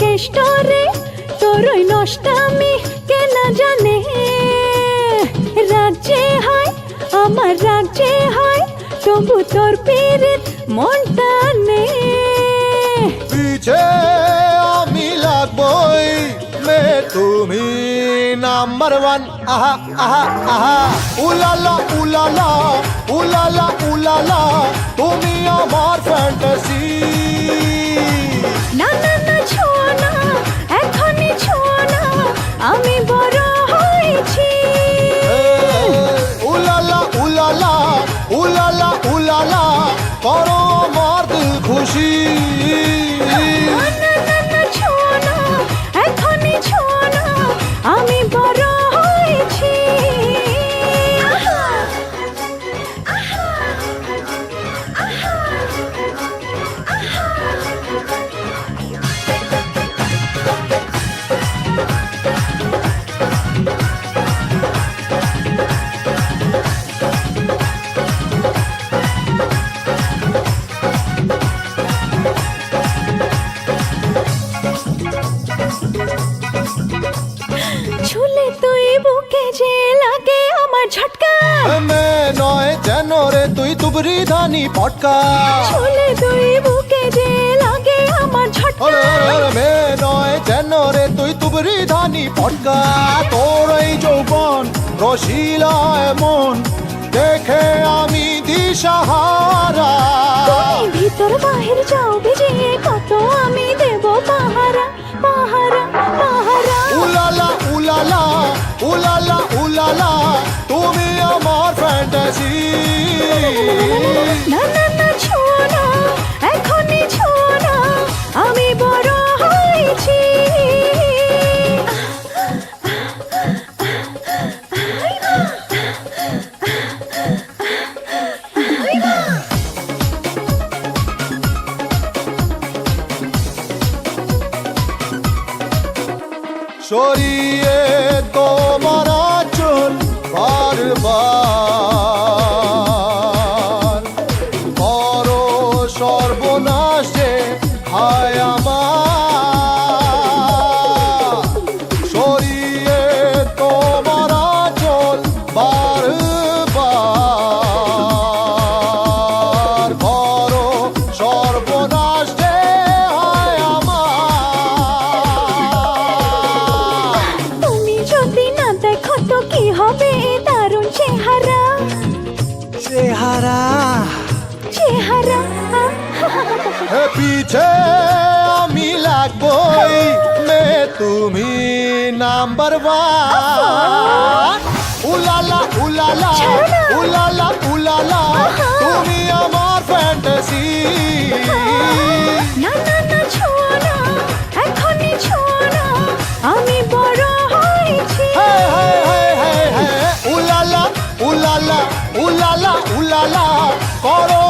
কেষ্ট রে তোর ওই নষ্টামি কে না জানে রাজ্যে হয়, আমার রাজ্যে হয়, তবু তোর পীড়িত মনটা নে। পিছে আমি লাগবই, মে তুমি নাম্বার ওয়ান। আহা আহা আহা, উলালা উলালা উলালা উলালা, তুমি আমার ফ্যান্টাসি আমি বড় হয়েছি। উলালা উলালা উলালা উলালা করো আমার খুশি। বুকে যে লাগে আমার ঝটকা। মে নয় যেন রে তুই তুবরি ধানি পটকা। ছুলে তুই বুকে যে লাগে আমার ঝটকা। মে নয় যেন রে তুই তুবরি ধানি পটকা। তোর এই যৌবন রশিলায় মন দেখে আমি দিশাহারা। ভিতর বাহির যাও ভিজিয়ে কত আমি দেব পাহারা পাহারা পাহারা। উলালা উলালা উলালা ফ্যান্টাসি না না না ছোঁয়া না এখনই ছোঁয়া না আমি বড় হয়েছি। সরিয়ে তোমার চল বারবার। দারুণ চেহারা চেহারা চেহারা হে পিছে আমি লাগবই মে তুমি নাম্বার ওয়ান উলালা উলালা ছাড়ো না। উলালা উলালা আহা। তুমি আমার ফ্যান্টাসি না না না ছোঁয়া না উলালা উলালা উলালা করো